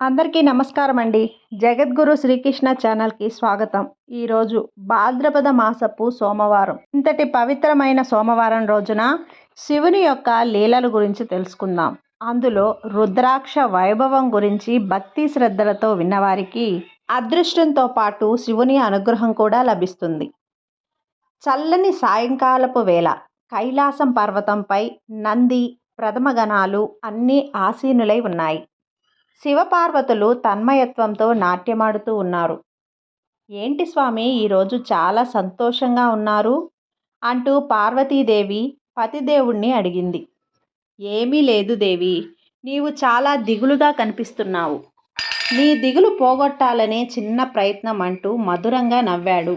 అందరికీ నమస్కారం అండి జగద్గురు శ్రీకృష్ణ ఛానల్కి స్వాగతం. ఈరోజు భాద్రపద మాసపు సోమవారం. ఇంతటి పవిత్రమైన సోమవారం రోజున శివుని యొక్క లీలల గురించి తెలుసుకుందాం. అందులో రుద్రాక్ష వైభవం గురించి భక్తి శ్రద్ధలతో విన్నవారికి అదృష్టంతో పాటు శివుని అనుగ్రహం కూడా లభిస్తుంది. చల్లని సాయంకాలపు వేళ కైలాసం పర్వతంపై నంది ప్రథమ గణాలు అన్నీ ఆసీనులై ఉన్నాయి. శివపార్వతులు తన్మయత్వంతో నాట్యమాడుతూ ఉన్నారు. ఏంటి స్వామి ఈరోజు చాలా సంతోషంగా ఉన్నారు అంటూ పార్వతీదేవి పతిదేవుణ్ణి అడిగింది. ఏమీ లేదు దేవి నీవు చాలా దిగులుగా కనిపిస్తున్నావు. నీ దిగులు పోగొట్టాలనే చిన్న ప్రయత్నం అంటూ మధురంగా నవ్వాడు.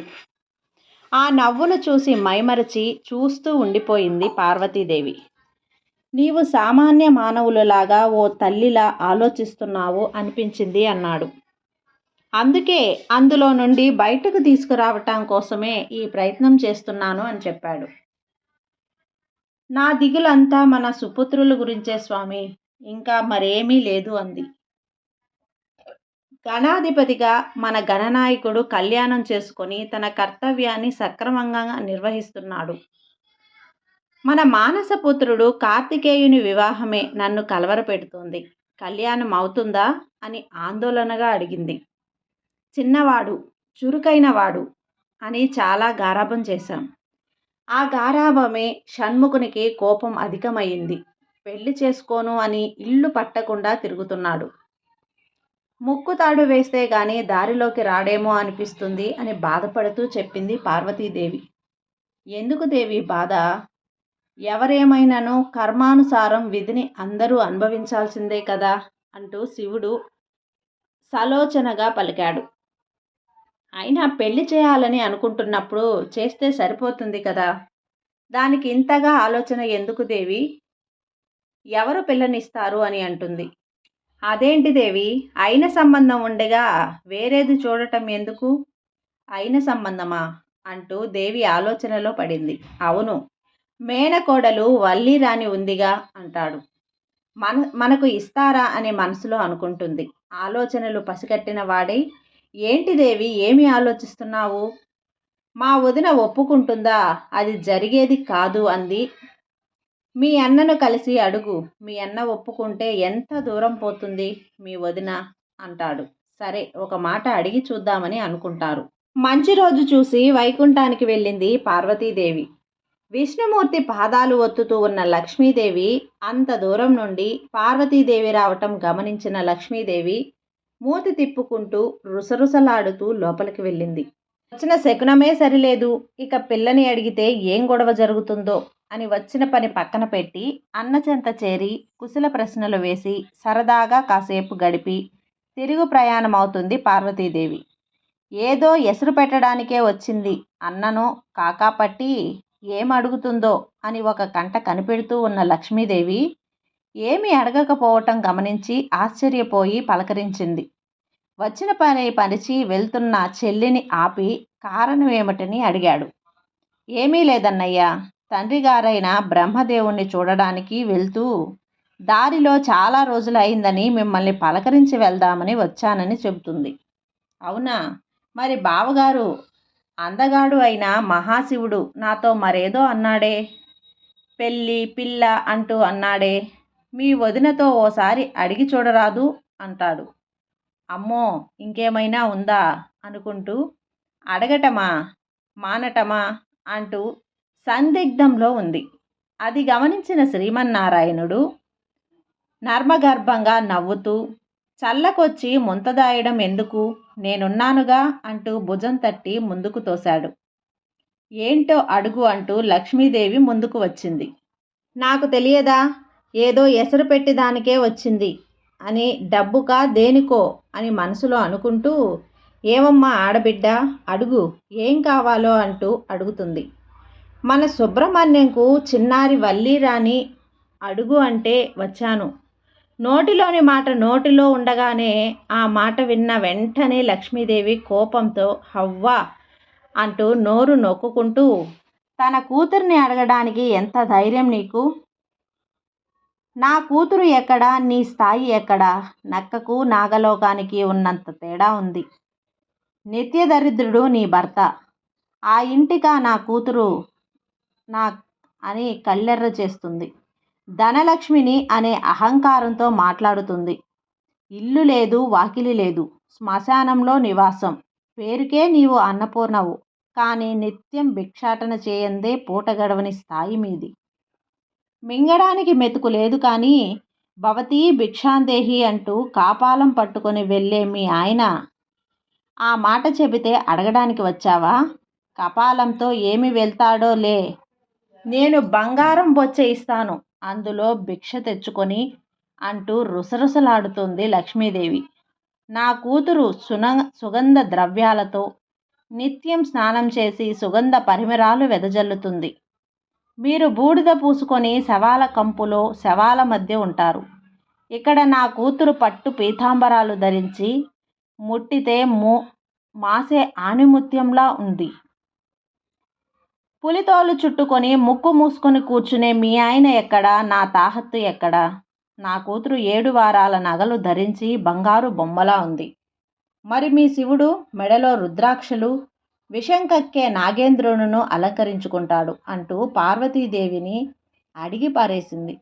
ఆ నవ్వును చూసి మైమరచి చూస్తూ ఉండిపోయింది పార్వతీదేవి. నీవు సామాన్య మానవులలాగా ఓ తల్లిలా ఆలోచిస్తున్నావు అనిపించింది అన్నాడు. అందుకే అందులో నుండి బయటకు తీసుకురావటం కోసమే ఈ ప్రయత్నం చేస్తున్నాను అని చెప్పాడు. నా దిగులంతా మన సుపుత్రుల గురించే స్వామి. ఇంకా మరేమీ లేదు అంది. గణాధిపతిగా మన గణనాయకుడు కళ్యాణం చేసుకొని తన కర్తవ్యాన్ని సక్రమంగా నిర్వహిస్తున్నాడు. మన మానసపుత్రుడు కార్తికేయుని వివాహమే నన్ను కలవరపెడుతోంది. కళ్యాణం అవుతుందా? అని ఆందోళనగా అడిగింది. చిన్నవాడు చురుకైనవాడు అని చాలా గారాభం చేశాం. ఆ గారాభమే షణ్ముఖునికి కోపం అధికమైంది పెళ్ళి చేసుకోను అని ఇల్లు పట్టకుండా తిరుగుతున్నాడు. ముక్కు తాడు వేస్తే గాని దారిలోకి రాడేమో అనిపిస్తుంది అని బాధపడుతూ చెప్పింది పార్వతీదేవి. ఎందుకు దేవి బాధ? ఎవరేమైనాను కర్మానుసారం విధిని అందరూ అనుభవించాల్సిందే కదా అంటూ శివుడు సలోచనగా పలికాడు. అయినా పెళ్ళి చేయాలని అనుకుంటున్నప్పుడు చేస్తే సరిపోతుంది కదా? దానికి ఇంతగా ఆలోచన ఎందుకు దేవి? ఎవరు పిల్లనిస్తారు అని అంటుంది. అదేంటి దేవి? అయిన సంబంధం ఉండగా వేరేది చూడటం ఎందుకు? అయిన సంబంధమా? అంటూ దేవి ఆలోచనలో పడింది. అవును మేనకోడలు వల్లిరాని ఉందిగా అంటాడు. మన మనకు ఇస్తారా అని మనసులో అనుకుంటుంది. ఆలోచనలు పసిగట్టిన వాడై ఏంటి దేవి ఏమి ఆలోచిస్తున్నావు? మా వదిన ఒప్పుకుంటుందా? అది జరిగేది కాదు అంది. మీ అన్నను కలిసి అడుగు. మీ అన్న ఒప్పుకుంటే ఎంత దూరం పోతుంది మీ వదిన అంటాడు. సరే ఒక మాట అడిగి చూద్దామని అనుకుంటారు. మంచి రోజు చూసి వైకుంఠానికి వెళ్ళింది పార్వతీదేవి. విష్ణుమూర్తి పాదాలు ఒత్తుతూ ఉన్న లక్ష్మీదేవి అంత దూరం నుండి పార్వతీదేవి రావటం గమనించిన లక్ష్మీదేవి మూతి తిప్పుకుంటూ రుసరుసలాడుతూ లోపలికి వెళ్ళింది. వచ్చిన శకునమే సరిలేదు. ఇక పిల్లని అడిగితే ఏం గొడవ జరుగుతుందో అని వచ్చిన పని పక్కన పెట్టి అన్నచెంత చేరి కుశల ప్రశ్నలు వేసి సరదాగా కాసేపు గడిపి తిరుగు ప్రయాణం అవుతుంది పార్వతీదేవి. ఏదో ఎసురు పెట్టడానికే వచ్చింది. అన్నను కాకాపట్టి ఏమడుగుతుందో అని ఒక కంట కనిపెడుతూ ఉన్న లక్ష్మీదేవి ఏమి అడగకపోవటం గమనించి ఆశ్చర్యపోయి పలకరించింది. వచ్చిన పని పరిచి వెళ్తున్న చెల్లిని ఆపి కారణం ఏమిటని అడిగాడు. ఏమీ లేదన్నయ్యా తండ్రి గారైన బ్రహ్మదేవుణ్ణి చూడడానికి వెళ్తూ దారిలో చాలా రోజులు అయిందని మిమ్మల్ని పలకరించి వెళ్దామని వచ్చానని చెబుతుంది. అవునా? మరి బావగారు అందగాడు అయిన మహాశివుడు నాతో మరేదో అన్నాడే? పెళ్ళి పిల్ల అంటూ అన్నాడే. మీ వదినతో ఓసారి అడిగి చూడరాదు అంటాడు. అమ్మో ఇంకేమైనా ఉందా? అనుకుంటూ అడగటమా? మానటమా? అంటూ సందిగ్ధంలో ఉంది. అది గమనించిన శ్రీమన్నారాయణుడు నర్మగర్భంగా నవ్వుతూ చల్లకొచ్చి ముంతదాయడం ఎందుకు? నేనున్నానుగా అంటూ భుజం తట్టి ముందుకు తోశాడు. ఏంటో అడుగు అంటూ లక్ష్మీదేవి ముందుకు వచ్చింది. నాకు తెలియదా? ఏదో ఎసరు పెట్టి దానికే వచ్చింది. అని డబ్బుకా దేనికో అని మనసులో అనుకుంటూ ఏమమ్మా ఆడబిడ్డ అడుగు ఏం కావాలో అంటూ అడుగుతుంది. మన సుబ్రహ్మణ్యంకు చిన్నారి వల్లీరాని అడుగు అంటే వచ్చాను. నోటిలోని మాట నోటిలో ఉండగానే ఆ మాట విన్న వెంటనే లక్ష్మీదేవి కోపంతో హవ్వా! అంటూ నోరు నొక్కుకుంటూ తన కూతుర్ని అడగడానికి ఎంత ధైర్యం నీకు? నా కూతురు ఎక్కడా? నీ స్థాయి ఎక్కడా? నక్కకు నాగలోకానికి ఉన్నంత తేడా ఉంది. నిత్య దరిద్రుడు నీ భర్త. ఆ ఇంటికా నా కూతురు? నా అని కళ్ళెర్ర చేస్తుంది. ధనలక్ష్మిని అనే అహంకారంతో మాట్లాడుతుంది. ఇల్లు లేదు వాకిలి లేదు. శ్మశానంలో నివాసం. పేరుకే నీవు అన్నపూర్ణవు. కానీ నిత్యం భిక్షాటన చేయందే పూట గడవని స్థాయి మీది. మింగడానికి మెతుకు లేదు కానీ భవతీ భిక్షాందేహి అంటూ కాపాలం పట్టుకొని వెళ్ళే మీ ఆయన ఆ మాట చెబితే అడగడానికి వచ్చావా? కపాలంతో ఏమి వెళ్తాడో లే. నేను బంగారం బొచ్చ ఇస్తాను. అందులో భిక్ష తెచ్చుకొని అంటూ రుసరుసలాడుతుంది లక్ష్మీదేవి. నా కూతురు సున సుగంధ ద్రవ్యాలతో నిత్యం స్నానం చేసి సుగంధ పరిమరాలు వెదజల్లుతుంది. మీరు బూడిద పూసుకొని శవాల కంపులో శవాల మధ్య ఉంటారు. ఇక్కడ నా కూతురు పట్టు పీతాంబరాలు ధరించి ముట్టితే మూ మాసే ఆణిముత్యంలా ఉంది. పులితోలు చుట్టుకొని ముక్కు మూసుకొని కూర్చునే మీ ఆయన ఎక్కడా? నా తాహత్తు ఎక్కడా? నా కూతురు ఏడు వారాల నగలు ధరించి బంగారు బొమ్మలా ఉంది. మరి మీ శివుడు మెడలో రుద్రాక్షలు విషం కక్కే నాగేంద్రునును అలంకరించుకుంటాడు అంటూ పార్వతీదేవిని అడిగి పారేసింది.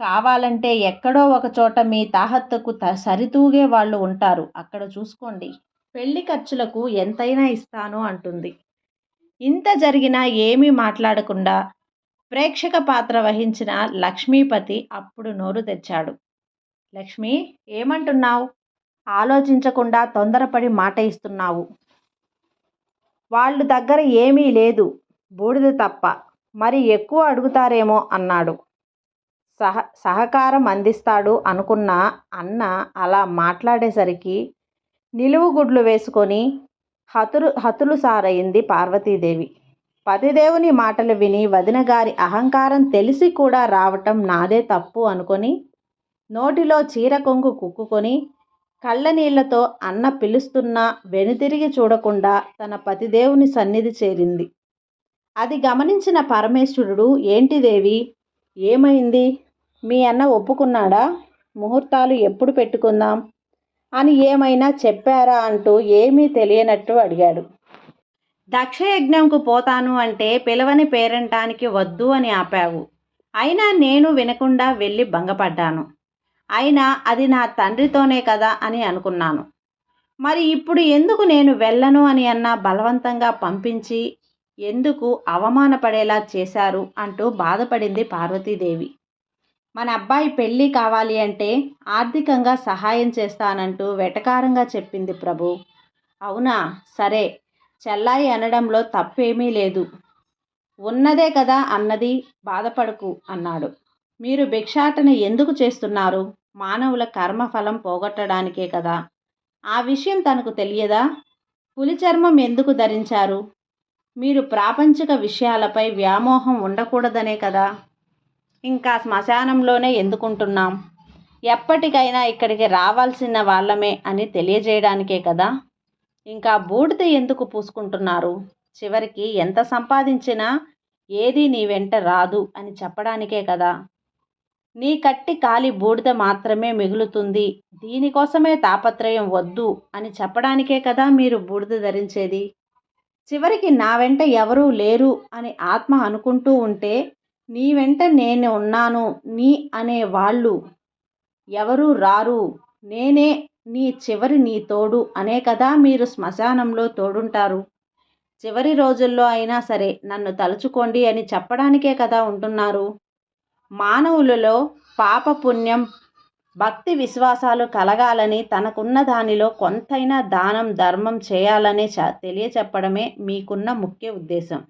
కావాలంటే ఎక్కడో ఒక చోట మీ తాహత్తుకు త సరితూగే వాళ్ళు ఉంటారు. అక్కడ చూసుకోండి. పెళ్ళి ఖర్చులకు ఎంతైనా ఇస్తాను అంటుంది. ఇంత జరిగినా ఏమీ మాట్లాడకుండా ప్రేక్షక పాత్ర వహించిన లక్ష్మీపతి అప్పుడు నోరు తెచ్చాడు. లక్ష్మి ఏమంటున్నావు? ఆలోచించకుండా తొందరపడి మాట ఇస్తున్నావు. వాళ్ళు దగ్గర ఏమీ లేదు. బూడిద తప్ప మరి ఎక్కువ అడుగుతారేమో అన్నాడు. సహ సహకారం అందిస్తాడు అనుకున్న అన్న అలా మాట్లాడేసరికి నిలువుగుడ్లు వేసుకొని హతులు హతులు సారయింది పార్వతీదేవి. పతిదేవుని మాటలు విని వదిన గారి అహంకారం తెలిసి కూడా రావటం నాదే తప్పు అనుకొని నోటిలో చీర కొంగు కుక్కుకొని కళ్ళనీళ్ళతో అన్న పిలుస్తున్నా వెనుతిరిగి చూడకుండా తన పతిదేవుని సన్నిధి చేరింది. అది గమనించిన పరమేశ్వరుడు ఏంటి దేవి? ఏమైంది? మీ అన్న ఒప్పుకున్నాడా? ముహూర్తాలు ఎప్పుడు పెట్టుకుందాం? అని ఏమైనా చెప్పారా అంటూ ఏమీ తెలియనట్టు అడిగాడు. దక్షయజ్ఞంకు పోతాను అంటే పిలవని పేరంటానికి వద్దు అని ఆపావు. అయినా నేను వినకుండా వెళ్ళి భంగపడ్డాను. అయినా అది నా తండ్రితోనే కదా అని అనుకున్నాను. మరి ఇప్పుడు ఎందుకు నేను వెళ్ళను అని అన్న బలవంతంగా పంపించి ఎందుకు అవమానపడేలా చేశారు అంటూ బాధపడింది పార్వతీదేవి. మన అబ్బాయి పెళ్ళి కావాలి అంటే ఆర్థికంగా సహాయం చేస్తానంటూ వెటకారంగా చెప్పింది ప్రభు. అవునా? సరే. చెల్లాయి అనడంలో తప్పేమీ లేదు. ఉన్నదే కదా అన్నది బాధపడకు అన్నాడు. మీరు భిక్షాటన ఎందుకు చేస్తున్నారు? మానవుల కర్మఫలం పోగొట్టడానికే కదా. ఆ విషయం తనకు తెలియదా? పులి చర్మం ఎందుకు ధరించారు? మీరు ప్రాపంచిక విషయాలపై వ్యామోహం ఉండకూడదనే కదా. ఇంకా శ్మశానంలోనే ఎందుకుంటున్నాం? ఎప్పటికైనా ఇక్కడికి రావాల్సిన వాళ్ళమే అని తెలియజేయడానికే కదా? ఇంకా బూడిద ఎందుకు పూసుకుంటున్నారు? చివరికి ఎంత సంపాదించినా ఏది నీ వెంట రాదు అని చెప్పడానికే కదా? నీ కట్టి కాలి బూడిద మాత్రమే మిగులుతుంది. దీనికోసమే తాపత్రయం వద్దు అని చెప్పడానికే కదా మీరు బూడిద ధరించేది? చివరికి నా వెంట ఎవరూ లేరు అని ఆత్మ అనుకుంటూ ఉంటే నీ వెంట నేను ఉన్నాను నీ అనే వాళ్ళు ఎవరు రారు. నేనే నీ చివరి నీ తోడు అనే కదా మీరు శ్మశానంలో తోడుంటారు. చివరి రోజుల్లో అయినా సరే నన్ను తలుచుకోండి అని చెప్పడానికే కదా ఉంటున్నారు. మానవులలో పాపపుణ్యం భక్తి విశ్వాసాలు కలగాలని తనకున్న దానిలో కొంతైనా దానం ధర్మం చేయాలనే చ తెలియచెప్పడమే మీకున్న ముఖ్య ఉద్దేశం.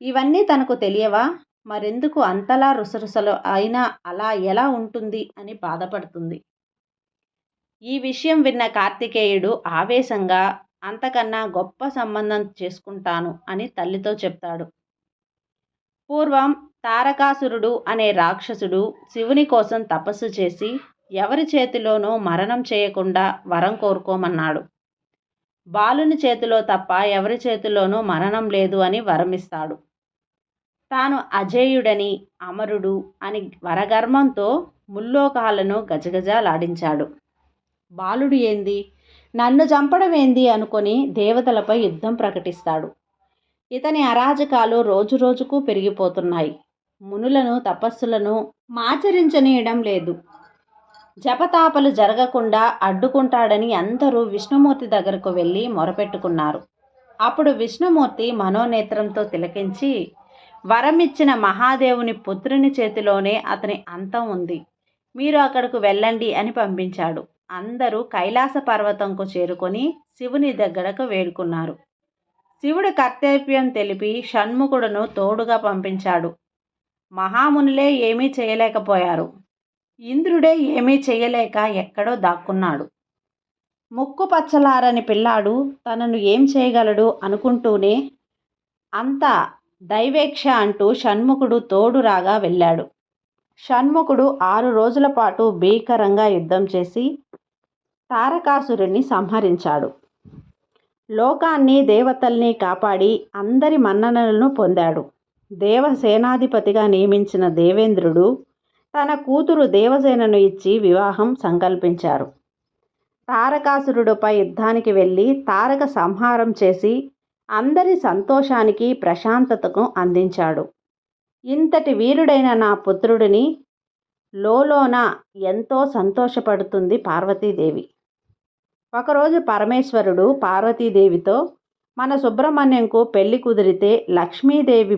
ఇవన్నీ తనకు తెలియవా? మరెందుకు అంతలా రుసరుసలు? అయినా అలా ఎలా ఉంటుంది? అని బాధపడుతుంది. ఈ విషయం విన్న కార్తికేయుడు ఆవేశంగా అంతకన్నా గొప్ప సంబంధం చేసుకుంటాను అని తల్లితో చెప్తాడు. పూర్వం తారకాసురుడు అనే రాక్షసుడు శివుని కోసం తపస్సు చేసి ఎవరి చేతిలోనూ మరణం చేయకుండా వరం కోరుకోమన్నాడు. బాలుని చేతిలో తప్ప ఎవరి చేతిలోనూ మరణం లేదు అని వరమిస్తాడు. తాను అజేయుడని అమరుడు అని వరగర్వంతో ముల్లోకాలను గజగజలాడించాడు. బాలుడు ఏంది? నన్ను చంపడం ఏంది అనుకొని దేవతలపై యుద్ధం ప్రకటిస్తాడు. ఇతని అరాజకాలు రోజురోజుకు పెరిగిపోతున్నాయి. మునులను తపస్సులను మాచరించనీయడం లేదు. జపతాపలు జరగకుండా అడ్డుకుంటాడని అందరూ విష్ణుమూర్తి దగ్గరకు వెళ్ళి మొరపెట్టుకున్నారు. అప్పుడు విష్ణుమూర్తి మనోనేత్రంతో తిలకించి వరమిచ్చిన మహాదేవుని పుత్రుని చేతిలోనే అతని అంతం ఉంది. మీరు అక్కడకు వెళ్ళండి అని పంపించాడు. అందరూ కైలాస పర్వతంకు చేరుకొని శివుని దగ్గరకు వేడుకున్నారు. శివుడు కర్తవ్యం తెలిపి షణ్ముఖుడును తోడుగా పంపించాడు. మహామునులే ఏమీ చేయలేకపోయారు. ఇంద్రుడే ఏమీ చేయలేక ఎక్కడో దాక్కున్నాడు. ముక్కు పచ్చలారని పిల్లాడు తనను ఏం చేయగలడు అనుకుంటూనే అంతా దైవేక్ష అంటూ షణ్ముఖుడు తోడు రాగా వెళ్ళాడు. షణ్ముఖుడు ఆరు రోజుల పాటు భీకరంగా యుద్ధం చేసి తారకాసురుణ్ణి సంహరించాడు. లోకాన్ని దేవతల్ని కాపాడి అందరి మన్ననలను పొందాడు. దేవసేనాధిపతిగా నియమించిన దేవేంద్రుడు తన కూతురు దేవసేనను ఇచ్చి వివాహం సంకల్పించారు. తారకాసురుడిపై యుద్ధానికి వెళ్ళి తారక సంహారం చేసి అందరి సంతోషానికి ప్రశాంతతకు అందించాడు. ఇంతటి వీరుడైన నా పుత్రుడిని లోలోన ఎంతో సంతోషపడుతుంది పార్వతీదేవి. ఒకరోజు పరమేశ్వరుడు పార్వతీదేవితో మన సుబ్రహ్మణ్యంకు పెళ్ళి కుదిరితే లక్ష్మీదేవి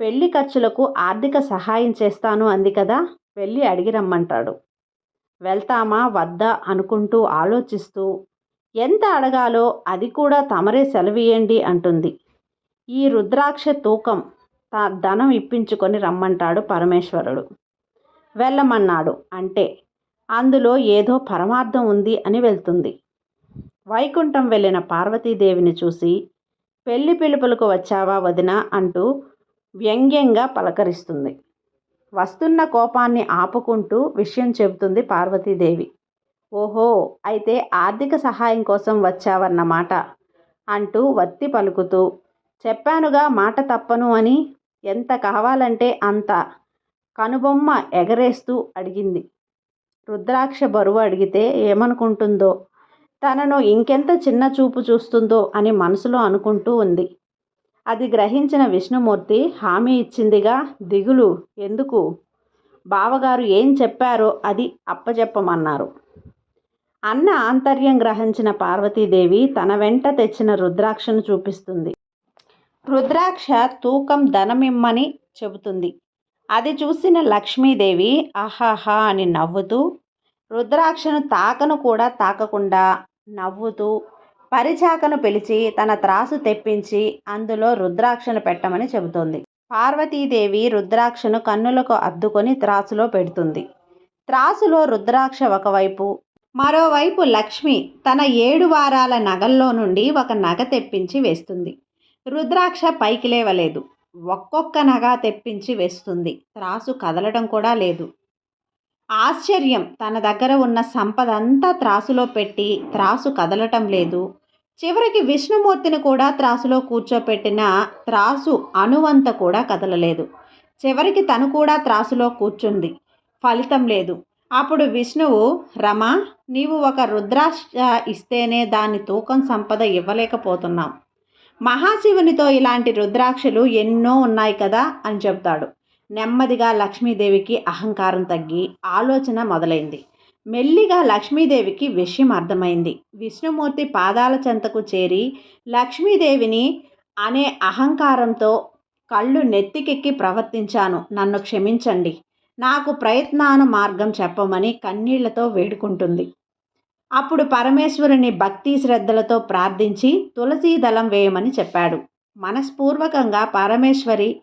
పెళ్ళి ఖర్చులకు ఆర్థిక సహాయం చేస్తాను అంది కదా వెళ్ళి అడిగి రమ్మంటాడు. వెళ్తామా వద్దా అనుకుంటూ ఆలోచిస్తూ ఎంత అడగాలో అది కూడా తమరే సెలవియండి అంటుంది. ఈ రుద్రాక్ష తూకం తా ధనం ఇప్పించుకొని రమ్మంటాడు పరమేశ్వరుడు. వెళ్ళమన్నాడు అంటే అందులో ఏదో పరమార్థం ఉంది అని వెళ్తుంది. వైకుంఠం వెళ్ళిన పార్వతీదేవిని చూసి పెళ్ళి పిలుపులకు వచ్చావా వదిన అంటూ వ్యంగ్యంగా పలకరిస్తుంది. వస్తున్న కోపాన్ని ఆపుకుంటూ విషయం చెబుతుంది పార్వతీదేవి. ఓహో అయితే ఆర్థిక సహాయం కోసం వచ్చావన్నమాట అంటూ వత్తి పలుకుతూ. చెప్పానుగా మాట తప్పను అని ఎంత కావాలంటే అంత కనుబొమ్మ ఎగరేస్తూ అడిగింది. రుద్రాక్ష బరువు అడిగితే ఏమనుకుంటుందో తనను ఇంకెంత చిన్న చూపు చూస్తుందో అని మనసులో అనుకుంటూ ఉంది. అది గ్రహించిన విష్ణుమూర్తి హామీ ఇచ్చిందిగా దిగులు ఎందుకు? బావగారు ఏం చెప్పారో అది అప్పచెప్పమన్నారు అన్న ఆంతర్యం గ్రహించిన పార్వతీదేవి తన వెంట తెచ్చిన రుద్రాక్షను చూపిస్తుంది. రుద్రాక్ష తూకం ధనమిమ్మని చెబుతుంది. అది చూసిన లక్ష్మీదేవి ఆహాహా అని నవ్వుతూ రుద్రాక్షను తాకను కూడా తాకకుండా నవ్వుతూ పరిచాకను పిలిచి తన త్రాసు తెప్పించి అందులో రుద్రాక్షను పెట్టమని చెబుతోంది. పార్వతీదేవి రుద్రాక్షను కన్నులకు అద్దుకొని త్రాసులో పెడుతుంది. త్రాసులో రుద్రాక్ష ఒకవైపు మరోవైపు లక్ష్మి తన ఏడు వారాల నగల్లో నుండి ఒక నగ తెప్పించి వేస్తుంది. రుద్రాక్ష పైకి లేవలేదు. ఒక్కొక్క నగ తెప్పించి వేస్తుంది. త్రాసు కదలడం కూడా లేదు. ఆశ్చర్యం! తన దగ్గర ఉన్న సంపదంతా త్రాసులో పెట్టి త్రాసు కదలటం లేదు. చివరికి విష్ణుమూర్తిని కూడా త్రాసులో కూర్చోపెట్టిన త్రాసు అణువంత కూడా కదలలేదు. చివరికి తను కూడా త్రాసులో కూర్చుంది. ఫలితం లేదు. అప్పుడు విష్ణువు రమ నీవు ఒక రుద్రాక్ష ఇస్తేనే దాని తూకం సంపద ఇవ్వలేకపోతున్నాం. మహాశివునితో ఇలాంటి రుద్రాక్షలు ఎన్నో ఉన్నాయి కదా అని చెప్తాడు. నెమ్మదిగా లక్ష్మీదేవికి అహంకారం తగ్గి ఆలోచన మొదలైంది. మెల్లిగా లక్ష్మీదేవికి విషయం అర్థమైంది. విష్ణుమూర్తి పాదాల చెంతకు చేరి లక్ష్మీదేవిని అనే అహంకారంతో కళ్ళు నెత్తికెక్కి ప్రవర్తించాను. నన్ను క్షమించండి. నాకు ప్రయత్నాన మార్గం చెప్పమని కన్నీళ్ళతో వేడుకుంటుంది. అప్పుడు పరమేశ్వరుని భక్తి శ్రద్ధలతో ప్రార్థించి తులసీ దళం వేయమని చెప్పాడు. మనస్పూర్వకంగా పరమేశ్వరి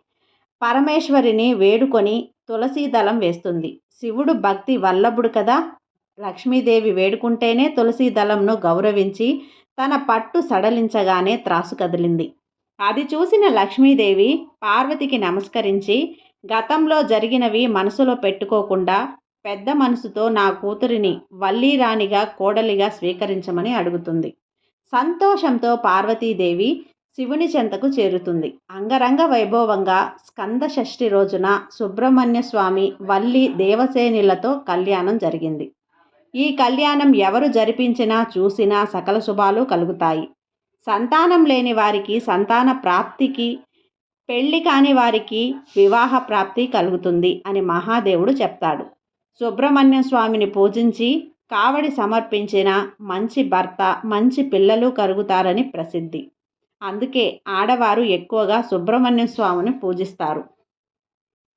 పరమేశ్వరిని వేడుకొని తులసీ దళం వేస్తుంది. శివుడు భక్తి వల్లభుడు కదా? లక్ష్మీదేవి వేడుకుంటేనే తులసీ దళంను గౌరవించి తన పట్టు సడలించగానే త్రాసు కదిలింది. అది చూసిన లక్ష్మీదేవి పార్వతికి నమస్కరించి గతంలో జరిగినవి మనసులో పెట్టుకోకుండా పెద్ద మనసుతో నా కూతురిని వల్లీరాణిగా కోడలిగా స్వీకరించమని అడుగుతుంది. సంతోషంతో పార్వతీదేవి శివుని చెంతకు చేరుతుంది. అంగరంగ వైభవంగా స్కంద షష్ఠి రోజున సుబ్రహ్మణ్య స్వామి వల్లి దేవసేనులతో కళ్యాణం జరిగింది. ఈ కళ్యాణం ఎవరు జరిపించినా చూసినా సకల శుభాలు కలుగుతాయి. సంతానం లేని వారికి సంతాన ప్రాప్తికి పెళ్ళి కాని వారికి వివాహ ప్రాప్తి కలుగుతుంది అని మహాదేవుడు చెప్తాడు. సుబ్రహ్మణ్య స్వామిని పూజించి కావడి సమర్పించిన మంచి భర్త మంచి పిల్లలు కలుగుతారని ప్రసిద్ధి. అందుకే ఆడవారు ఎక్కువగా సుబ్రహ్మణ్య స్వామిని పూజిస్తారు.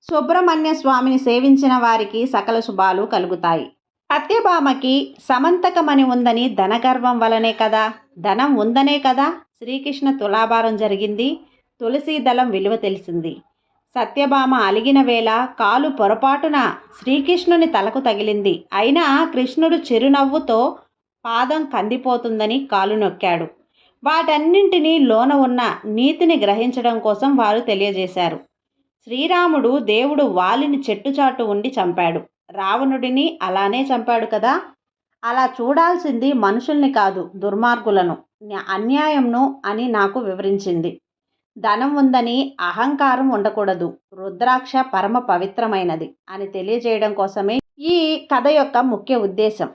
సుబ్రహ్మణ్య స్వామిని సేవించిన వారికి సకల శుభాలు కలుగుతాయి. సత్యభామకి సమంతకమని ఉందని ధనగర్వం వలనే కదా? ధనం ఉందనే కదా? శ్రీకృష్ణ తులాభారం జరిగింది. తులసి దళం విలువ తెలిసింది. సత్యభామ అలిగిన వేళ కాలు పొరపాటున శ్రీకృష్ణుని తలకు తగిలింది. అయినా కృష్ణుడు చిరునవ్వుతో పాదం కందిపోతుందని కాలు నొక్కాడు. వాటన్నింటినీ లోన ఉన్న నీతిని గ్రహించడం కోసం వారు తెలియజేశారు. శ్రీరాముడు దేవుడు వాలిని చెట్టుచాటు ఉండి చంపాడు. రావణుడిని అలానే చంపాడు కదా? అలా చూడాల్సింది మనుషుల్ని కాదు దుర్మార్గులను. అన్యాయంను అని నాకు వివరించింది. ధనం ఉందని అహంకారం ఉండకూడదు. రుద్రాక్ష పరమ పవిత్రమైనది అని తెలియజేయడం కోసమే ఈ కథ యొక్క ముఖ్య ఉద్దేశం.